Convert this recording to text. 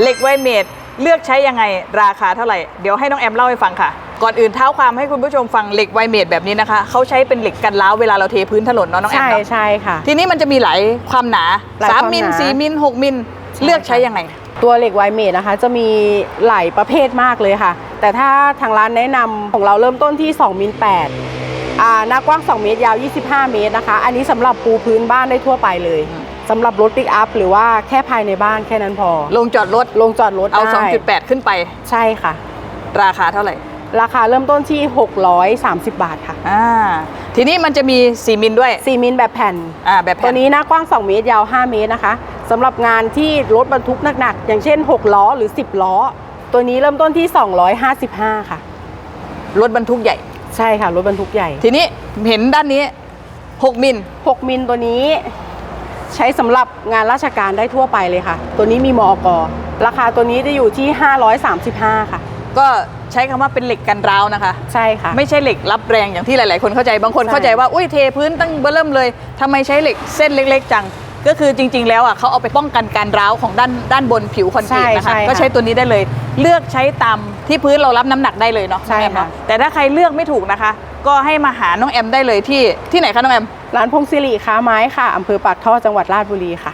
เหล็กไวเมดเลือกใช้ยังไงราคาเท่าไหร่ เดี๋ยวให้น้องแอมเล่าให้ฟังค่ะ ก่อนอื่นเท้าความให้คุณผู้ชมฟังเหล็กไวเมดแบบนี้นะคะ เขาใช้เป็นเหล็กกันร้าวเวลาเราเทพื้นถนนเนาะน้องแอมใช่เนาะใช่ค่ะ ทีนี้มันจะมีหลายความหนาหลายความ3มิลหนา 4มิล6มิลใช่เลือกใช้ยังไง ตัวเหล็กไวเมดนะคะ จะมีหลายประเภทมากเลยค่ะ แต่ถ้าทางร้านแนะนำของเราเริ่มต้นที่2มิล8อ่าหน้ากว้าง 2 เมตรยาว 25 เมตรนะคะ อันนี้สำหรับปูพื้นบ้านได้ทั่วไปเลย อืม สำหรับรถปิกอัพหรือว่าแค่ภายในบ้านแค่นั้นพอ ลงจอดรถลงจอดรถเอา ได้2.8 ขึ้นไป ใช่ค่ะ ราคาเท่าไหร่ราคาเริ่มต้นที่ 630 บาทค่ะอ่าทีนี้มันจะมี 4 มิลด้วย4มิลแบบแผ่น อ่าแบบแผ่ตัวนี้หน้ากว้าง 2 เมตรยาว 5 เมตรนะคะสำหรับงานที่รถบรรทุกหนักๆ อย่างเช่น 6 ล้อหรือ 10 ล้อ ตัวนี้เริ่มต้นที่ 255 ค่ะ รถบรรทุกใหญ่ ใช่ค่ะ รถบรรทุกใหญ่ ทีนี้เห็นด้านนี้ 6 มิล 6 มิลตัวนี้ ใช้สำหรับงานราชการได้ทั่วไปเลยค่ะ ตัวนี้มีมอกราคาตัวนี้จะอยู่ที่ 535 ค่ะ ก็ใช้คำว่าเป็นเหล็กกันร้าวนะคะ ใช่ค่ะ ไม่ใช่เหล็กรับแรงอย่างที่หลาย ๆ คนเข้าใจบางคนใช่เข้าใจว่าอุ้ยเทพื้นตั้งเบอร์เริ่มเลยทำไมใช้เหล็กเส้นเล็ก ๆ จัง ก็คือจริง ๆ แล้วอะเขาเอาไปป้องกันการร้าวของด้านด้านบนผิวคอนกรีตนะคะ ใช่ใช่ค่ะก็ใช้ตัวนี้ได้เลย เลือกใช้ตามที่พื้นเรารับน้ำหนักได้เลยเนาะใช่น้องแอมเนาะค่ะแต่ถ้าใครเลือกไม่ถูกนะคะ ก็ให้มาหาน้องแอมได้เลยที่ที่ไหนคะน้องแอม ร้านพงศิริค้าไม้ค่ะอำเภอปากท่อจังหวัดราชบุรีค่ะ